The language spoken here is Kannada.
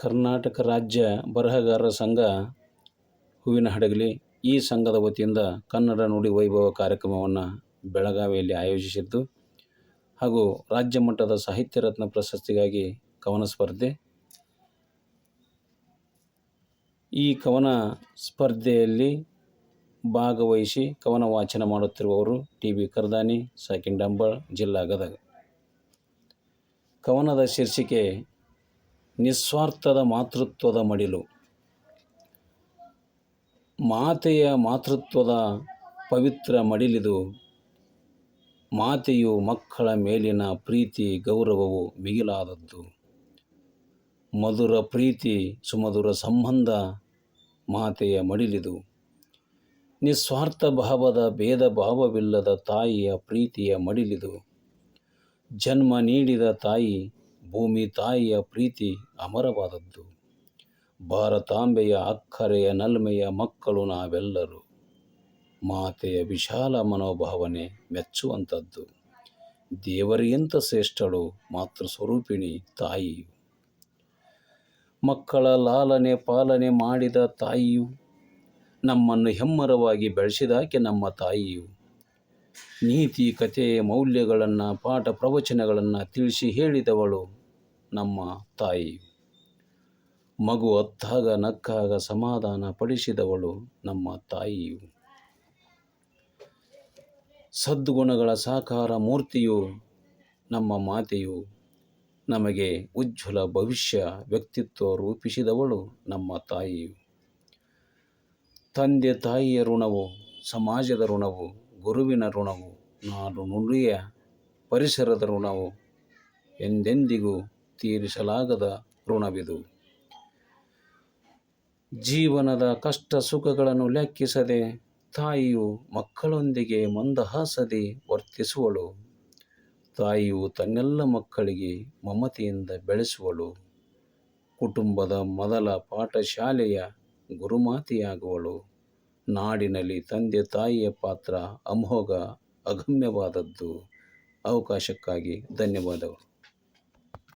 ಕರ್ನಾಟಕ ರಾಜ್ಯ ಬರಹಗಾರರ ಸಂಘ ಹೂವಿನ ಹಡಗಲಿ ಈ ಸಂಘದ ವತಿಯಿಂದ ಕನ್ನಡ ನುಡಿ ವೈಭವ ಕಾರ್ಯಕ್ರಮವನ್ನು ಬೆಳಗಾವಿಯಲ್ಲಿ ಆಯೋಜಿಸಿದ್ದು ಹಾಗೂ ರಾಜ್ಯ ಮಟ್ಟದ ಸಾಹಿತ್ಯ ರತ್ನ ಪ್ರಶಸ್ತಿಗಾಗಿ ಕವನ ಸ್ಪರ್ಧೆ. ಈ ಕವನ ಸ್ಪರ್ಧೆಯಲ್ಲಿ ಭಾಗವಹಿಸಿ ಕವನ ವಾಚನ ಮಾಡುತ್ತಿರುವವರು ಟಿ ಬಿ ಕರ್ದಾನಿ ಸಾಕಿಂಡಂಬಾಳ್ ಜಿಲ್ಲಾ ಗದಗ. ಕವನದ ಶೀರ್ಷಿಕೆ ನಿಸ್ವಾರ್ಥದ ಮಾತೃತ್ವದ ಮಡಿಲು. ಮಾತೆಯ ಮಾತೃತ್ವದ ಪವಿತ್ರ ಮಡಿಲಿದು ಮಾತೆಯು ಮಕ್ಕಳ ಮೇಲಿನ ಪ್ರೀತಿ, ಗೌರವವು ಮಿಗಿಲಾದದ್ದು. ಮಧುರ ಪ್ರೀತಿ, ಸುಮಧುರ ಸಂಬಂಧ ಮಾತೆಯ ಮಡಿಲಿದು. ನಿಸ್ವಾರ್ಥ ಭಾವದ ಭೇದ ಭಾವವಿಲ್ಲದ ತಾಯಿಯ ಪ್ರೀತಿಯ ಮಡಿಲಿದು. ಜನ್ಮ ನೀಡಿದ ತಾಯಿ ಭೂಮಿ ತಾಯಿಯ ಪ್ರೀತಿ ಅಮರವಾದದ್ದು. ಭಾರತಾಂಬೆಯ ಅಕ್ಕರೆಯ ನಲ್ಮೆಯ ಮಕ್ಕಳು ನಾವೆಲ್ಲರೂ. ಮಾತೆಯ ವಿಶಾಲ ಮನೋಭಾವನೆ ಮೆಚ್ಚುವಂಥದ್ದು. ದೇವರಿಗಿಂತ ಶ್ರೇಷ್ಠಳು, ಮಾತೃ ಸ್ವರೂಪಿಣಿ ತಾಯಿಯು. ಮಕ್ಕಳ ಲಾಲನೆ ಪಾಲನೆ ಮಾಡಿದ ತಾಯಿಯು. ನಮ್ಮನ್ನು ಹೆಮ್ಮರವಾಗಿ ಬೆಳೆಸಿದಾಕೆ ನಮ್ಮ ತಾಯಿಯು. ನೀತಿ ಕಥೆ ಮೌಲ್ಯಗಳನ್ನು, ಪಾಠ ಪ್ರವಚನಗಳನ್ನು ತಿಳಿಸಿ ಹೇಳಿದವಳು. ನಮ್ಮ ತಾಯಿ. ಮಗು ಅತ್ತಾಗ ನಕ್ಕಾಗ ಸಮಾಧಾನ ಪಡಿಸಿದವಳು ನಮ್ಮ ತಾಯಿಯು. ಸದ್ಗುಣಗಳ ಸಾಕಾರ ಮೂರ್ತಿಯು ನಮ್ಮ ಮಾತೆಯು. ನಮಗೆ ಉಜ್ವಲ ಭವಿಷ್ಯ ವ್ಯಕ್ತಿತ್ವ ರೂಪಿಸಿದವಳು ನಮ್ಮ ತಾಯಿಯು. ತಂದೆ ತಾಯಿಯ ಋಣವು, ಸಮಾಜದ ಋಣವು, ಗುರುವಿನ ಋಣವು ನಾಡು ನುಡಿಯ ಪರಿಸರದ ಋಣವು ಎಂದೆಂದಿಗೂ ತೀರಿಸಲಾಗದ ಋಣವಿದು. ಜೀವನದ ಕಷ್ಟ ಸುಖಗಳನ್ನು ಲೆಕ್ಕಿಸದೆ ತಾಯಿಯು ಮಕ್ಕಳೊಂದಿಗೆ ಮಂದಹಾಸದೆ ವರ್ತಿಸುವಳು. ತಾಯಿಯು ತನ್ನೆಲ್ಲ ಮಕ್ಕಳಿಗೆ ಮಮತೆಯಿಂದ ಬೆಳೆಸುವಳು. ಕುಟುಂಬದ ಮೊದಲ ಪಾಠಶಾಲೆಯ ಗುರುಮಾತೆಯಾಗುವಳು. ನಾಡಿನಲ್ಲಿ ತಂದೆ ತಾಯಿಯ ಪಾತ್ರ ಅಮೋಘ, ಅಗಮ್ಯವಾದದ್ದು. ಅವಕಾಶಕ್ಕಾಗಿ ಧನ್ಯವಾದಗಳು.